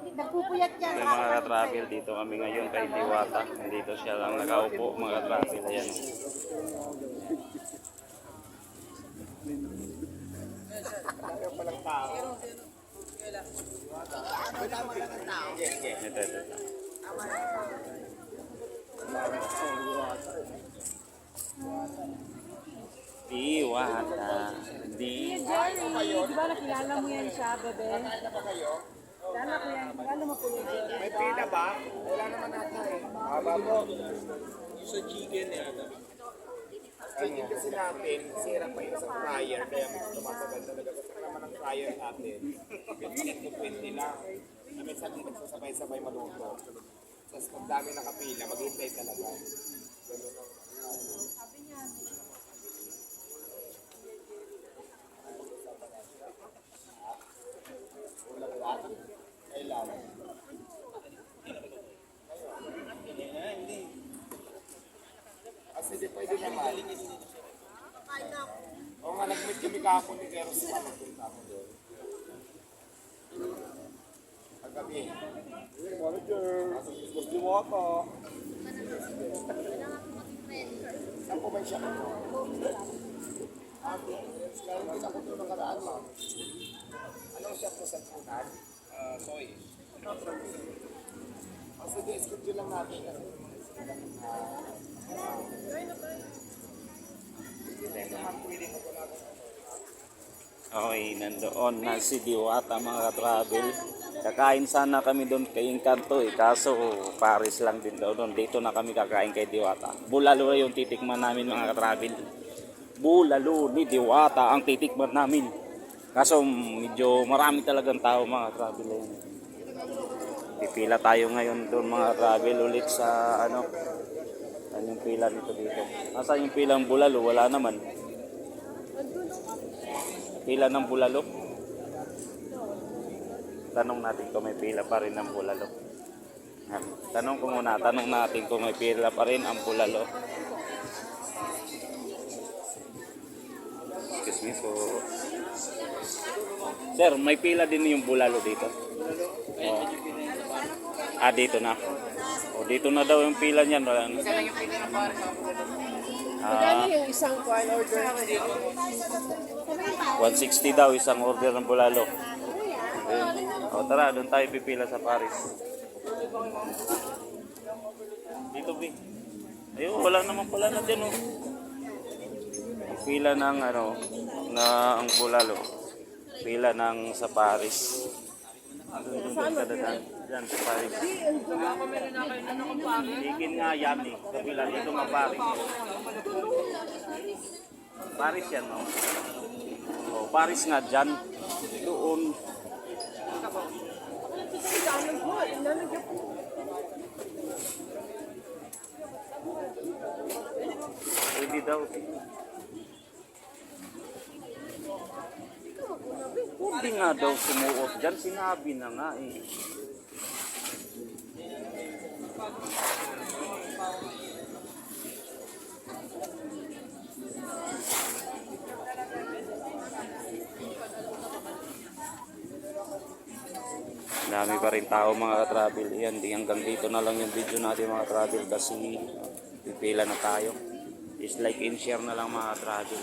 Nagpupuyat yan. May mga ka-travel dito kami ngayon kay Diwata. Nandito siya lang nakaupo mga ka-travel. Ayan. Ito, ito, ito. Diwata. Di. Di ba nakilala mo yan siya, bebe? Kilala ko yan. Kilala mo po yan. May pila ba? Wala naman ata eh. Haba po. Sa chicken yan. Chicken kasi natin, sira pa yun sa fryer, kaya may tumatagal talaga. Kasi naman ang fryer natin, 15 to 20 lang. Na minsan hindi nagsasabay-sabay maluto. Tapos pag dami nakapila, maghintay talaga. Ganun ang Kasi di pwede naman. Oo nga, nag-meet kami kahapon ni Kero sa pagpunta ko doon. Paggabi. Hey, manager. Gusto mo ako. Saan po ba yung shop ko? Ah, Kaya hindi ako doon nakaraan, ma'am. Anong shop mo sa Punan? Ah, soy. Oh, sige, schedule lang natin kasi. Okay, nandoon na si Diwata mga ka-travel. Kakain sana kami doon kay Encanto eh, kaso Paris lang din doon. Dito na kami kakain kay Diwata. Bulalo yung titikman namin mga ka-travel. Bulalo ni Diwata ang titikman namin. Kaso medyo marami talagang tao mga ka-travel. Pipila tayo ngayon doon mga travel ulit sa ano. Ano yung pila nito dito? Nasaan yung pilang bulalo? Wala naman. Pila ng bulalo? Tanong natin kung may pila pa rin ng bulalo. Tanong ko muna, tanong natin kung may pila pa rin ang bulalo. Excuse me po. Sir, may pila din yung bulalo dito. Oh. Ah, dito na. O, dito na daw yung pila niyan. Wala na. Ah, yung isang kwan order? 160 daw isang order ng bulalo. Ayun. O tara, doon tayo pipila sa Paris. Dito, Bi. Ayun, wala naman pala na dyan, oh. Pila ng, ano, na ang bulalo. Pila ng sa Paris. Doon, doon, doon. Diyan, sa Paris. Chicken nga, yummy. Kapila, dito nga Paris. Paris yan, no? Oh, Paris nga dyan. Doon. Pwede daw. Pwede nga daw sumuot dyan. Sinabi na nga eh. Dami pa rin tao mga ka-travel. Yan, di hanggang dito na lang yung video natin mga ka-travel kasi pipila na tayo. Is like and share na lang mga ka-travel.